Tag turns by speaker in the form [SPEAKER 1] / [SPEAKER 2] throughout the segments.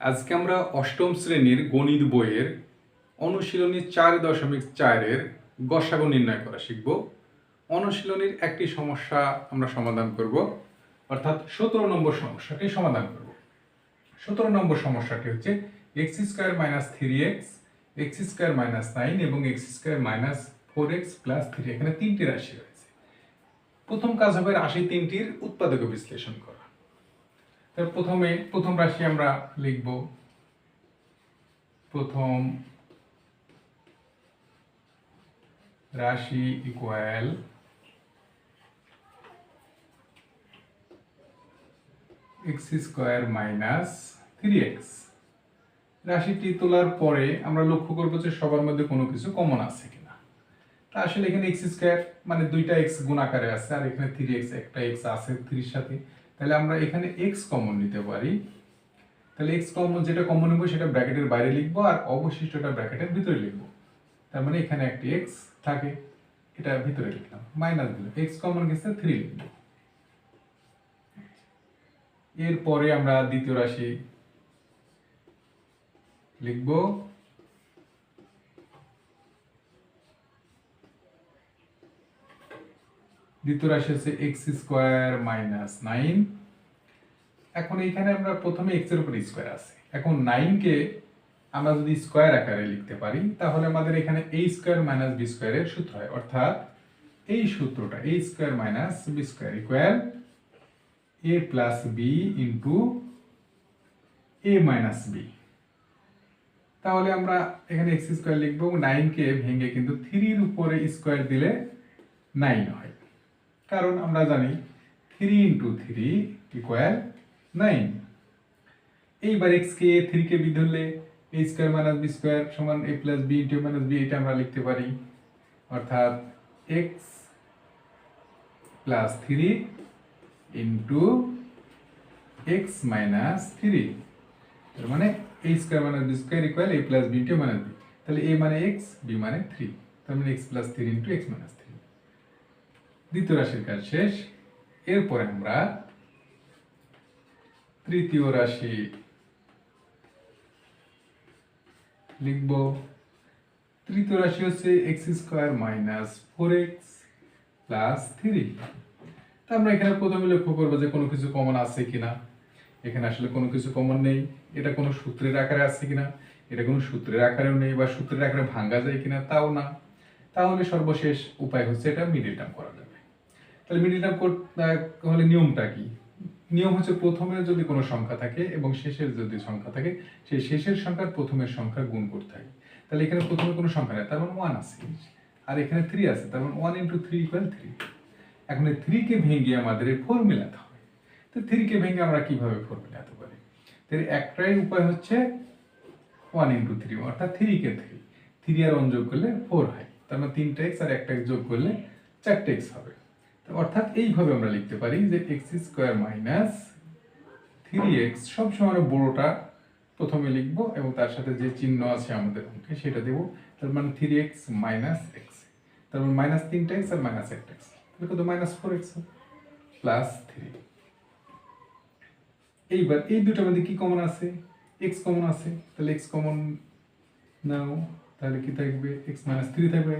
[SPEAKER 1] আজকে আমরা অষ্টম শ্রেণির গণিত বইয়ের অনুশীলনী চার দশমিক চারের গসাগু নির্ণয় করা শিখব। অনুশীলনীর একটি সমস্যা আমরা সমাধান করব। অর্থাৎ সতেরো নম্বর সমস্যাটি সমাধান করব। সতেরো নম্বর সমস্যাটি হচ্ছে x square minus three x x square minus nine এবং x square minus four x plus three. এখানে তিনটি রাশি রয়েছে। প্রথম কাজ হবে রাশি তিনটির উৎপাদক বিশ্লেষণ করা। প্রথমে, প্রথম রাশি আমরা লিখব। প্রথম রাশি equal x square minus three x রাশিটি তোলার পরে আমরা লক্ষ্য করব যে সবার মধ্যে কোনো কিছু কমন আছে কিনা। তা আসলে এখানে এক্স স্কোয়ার মানে দুইটা এক্স গুণ আকারে আছে, আর এখানে থ্রি এক্স একটা এক্স আছে থ্রির সাথে। তাহলে আমরা এখানে এক্স কমন নিতে পারি। তাহলে এক্স কমন যেটা কমন নেব সেটা ব্র্যাকেটের বাইরে লিখব আর অবশিষ্টটা ব্র্যাকেটের ভিতরে লিখব। তার মানে এখানে একটি এক্স থাকে, এটা ভিতরে লিখলাম মাইনাস দিলাম। এক্স কমন গেছে থ্রি লিখব। এরপরে আমরা দ্বিতীয় রাশি লিখব। দ্বিতীয় রাশি হচ্ছে এক্স স্কোয়ার মাইনাস নাইন এখন এইখানে আমরা প্রথমে এক্সের উপর স্কোয়ার আছে। এখন নাইনকে আমরা যদি স্কোয়ার আকারে লিখতে পারি, তাহলে আমাদের এখানে এ স্কোয়ার মাইনাস বি স্কোয়ারের সূত্র হয়। অর্থাৎ এই সূত্রটা a square minus b square equal a plus b into a minus b তাহলে আমরা এখানে এক্স স্কোয়ার লিখব নাইনকে ভেঙে কিন্তু থ্রির উপরে স্কোয়ার দিলে নাইন হয়। কারণ আমরা জানি three into three equal nine এইবার এক্স কে থ্রি কে বি ধরলে a square minus b square সমান a plus b into minus b এটা আমরা লিখতে পারি। অর্থাৎ x plus three into x minus three তার মানে a square minus b square equal a plus b into minus b তাহলে এ মানে এক্স বি মানে থ্রি তার মানে x plus three into x minus দ্বিতীয় রাশির কাজ শেষ। এরপরে আমরা তৃতীয় রাশি লিখব। তৃতীয় রাশি হচ্ছে x square minus four x plus three. তা আমরা এখানে প্রথমে লক্ষ্য করব যে কোনো কিছু কমন আছে কিনা। এখানে আসলে কোনো কিছু কমন নেই। এটা কোনো সূত্রের আকারে আছে কিনা? এটা কোনো সূত্রের আকারেও নেই বা সূত্রের আকারে ভাঙ্গা যায় কিনা তাও না। তাহলে সর্বশেষ উপায় হচ্ছে এটা মিডিল টার্ম করা যাবে তাহলে মিডিল টার্ম হলে নিয়মটা কি? নিয়ম হচ্ছে প্রথমে যদি কোনো সংখ্যা থাকে এবং শেষের যদি সংখ্যা থাকে, সেই শেষের সংখ্যার প্রথমের সংখ্যা গুণ করতে হয়। তাহলে এখানে প্রথমে কোনো সংখ্যা নেই, তার মানে ওয়ান আছে। আর এখানে থ্রি আছে, তার মানে one into three equal three এখন এই থ্রিকে ভেঙে আমাদের ফোর মেলাতে হবে। তো থ্রিকে ভেঙে আমরা কীভাবে ফোর মেলাতে পারি তাহলে একটাই উপায় হচ্ছে ওয়ান ইন্টু থ্রি অর্থাৎ থ্রিকে থ্রি থ্রি আর ওয়ান যোগ করলে ফোর হয়। তার মানে তিনটা এক্স আর একটা এক্স যোগ করলে চারটে এক্স হবে। অর্থাৎ এইভাবে আমরা লিখতে পারি যে x square minus three x সবসময় আমরা বড়োটা প্রথমে লিখব এবং তার সাথে যে চিহ্ন আছে আমাদের অঙ্কে সেটা দেবো। তার মানে থ্রি এক্স মাইনাস এক্স তার মানে মাইনাস তিনটা এক্স আর মাইনাস একটা এক্স তাহলে কত? Minus four x plus three এইবার এই দুটোর মধ্যে কি কমন আছে? এক্স কমন আছে। তাহলে এক্স কমন নাও। তাহলে কি থাকবে? এক্স মাইনাস থ্রি থাকবে।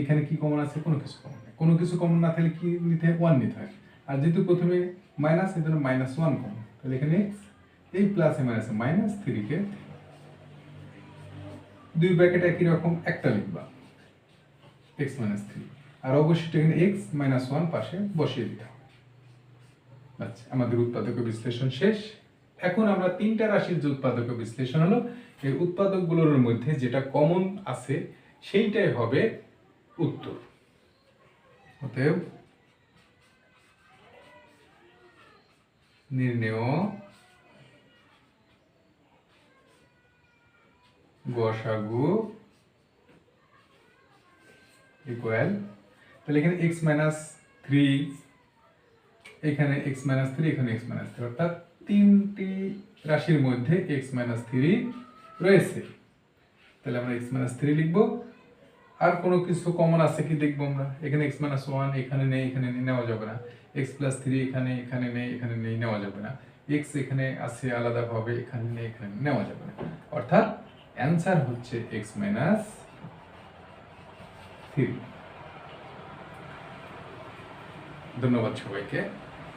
[SPEAKER 1] এখানে কি কমন আছে? কোনো কিছু কমন নেই। কোনো কিছু কমন না থাকলে কি নিতে হয়? ওয়ান নিতে হয়। আর যেহেতু প্রথমে মাইনাস এই জন্য মাইনাস ওয়ান কমন তাহলে এখানে এক্স এই প্লাসে মাইনাসে মাইনাস থ্রিকে দুই ব্র্যাকেট একই রকম একটা লিখবা। এক্স মাইনাস থ্রি আর অবশিষ্ট এখানে এক্স মাইনাস ওয়ান পাশে বসিয়ে দিতে হবে। আচ্ছা আমাদের উৎপাদক বিশ্লেষণ শেষ। এখন আমরা তিনটা রাশির যে উৎপাদক বিশ্লেষণ হলো, এই উৎপাদকগুলোর মধ্যে যেটা কমন আছে, সেইটাই হবে উত্তর। অতএব নির্ণেয় গসাগু ইকুয়াল তাহলে এখানে এক্স মাইনাস থ্রি এখানে এক্স মাইনাস থ্রি এখানে এক্স মাইনাস থ্রি অর্থাৎ তিনটি রাশির মধ্যে এক্স মাইনাস থ্রি রয়েছে। তাহলে আমরা এক্স মাইনাস থ্রি লিখব। আর কোনো কিছু কমন আছে কি দেখব আমরা? এখানে এক্স মাইনাস ওয়ান এখানে নেই এখানে নেই, নেওয়া যাবে না। এক্স প্লাস থ্রি এখানে এখানে নেই এখানে নেই, নেওয়া যাবে না। এক্স এখানে আছে আলাদাভাবে, এখানে নেই, এখানে নেওয়া যাবে না। অর্থাৎ অ্যান্সার হচ্ছে এক্স মাইনাস থ্রি ধন্যবাদ সবাইকে।